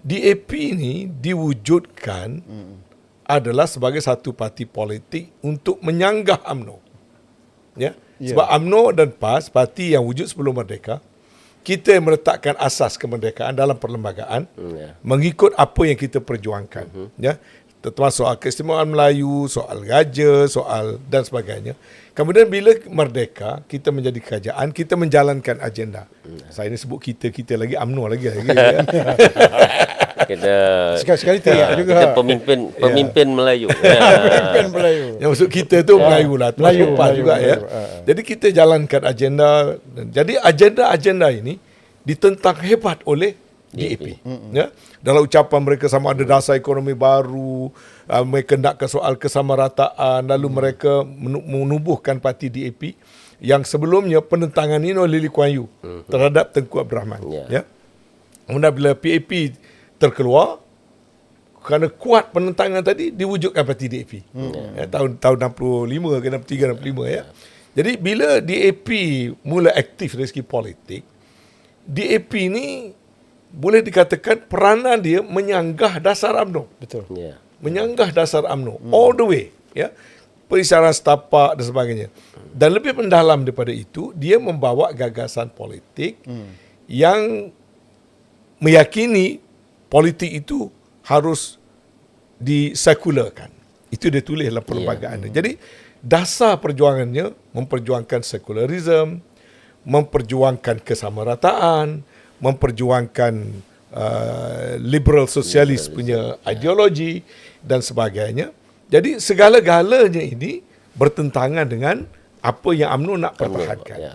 DAP ni diwujudkan hmm. adalah sebagai satu parti politik untuk menyanggah UMNO. Ya. Yeah. Sebab UMNO dan PAS parti yang wujud sebelum merdeka kita yang meletakkan asas kemerdekaan dalam perlembagaan hmm, yeah. mengikut apa yang kita perjuangkan uh-huh. ya termasuk soal keistimewaan Melayu, soal raja, soal dan sebagainya. Kemudian bila merdeka, kita menjadi kerajaan, kita menjalankan agenda. Saya ini sebut kita, kita lagi UMNO lagi. lagi ya. kita sekali-sekali teriak uh, juga. Kita pemimpin ya. pemimpin yeah. Melayu. pemimpin Melayu. Yang maksud kita tu yeah. Melayu lah. Melayu, Melayu juga Melayu, ya. Melayu. Jadi kita jalankan agenda. Jadi agenda-agenda ini ditentang hebat oleh DAP. Mm-hmm. Ya. Dalam ucapan mereka sama ada dasar ekonomi baru, uh, mereka nak ke soal kesamarataan, lalu mm. mereka menubuhkan parti DAP yang sebelumnya penentangan ini oleh Lee Kuan Yew mm-hmm. terhadap Tengku Abdul Rahman. Yeah. Ya. Kemudian bila PAP terkeluar, kerana kuat penentangan tadi diwujudkan parti DAP. Mm-hmm. Ya, tahun tahun 65 ke 63 65 ya. Jadi bila DAP mula aktif dari segi politik, DAP ni boleh dikatakan peranan dia menyanggah dasar UMNO. Betul. Yeah. Menyanggah dasar UMNO hmm. all the way, ya. Perisaran setapak dan sebagainya. Dan lebih mendalam daripada itu, dia membawa gagasan politik hmm. yang meyakini politik itu harus disekularkan. Itu dia tulis dalam perlembagaan yeah. Jadi dasar perjuangannya memperjuangkan sekularisme, memperjuangkan kesamarataan, memperjuangkan uh, liberal sosialis punya ya. ideologi dan sebagainya. Jadi segala-galanya ini bertentangan dengan apa yang UMNO nak pertahankan. Ya.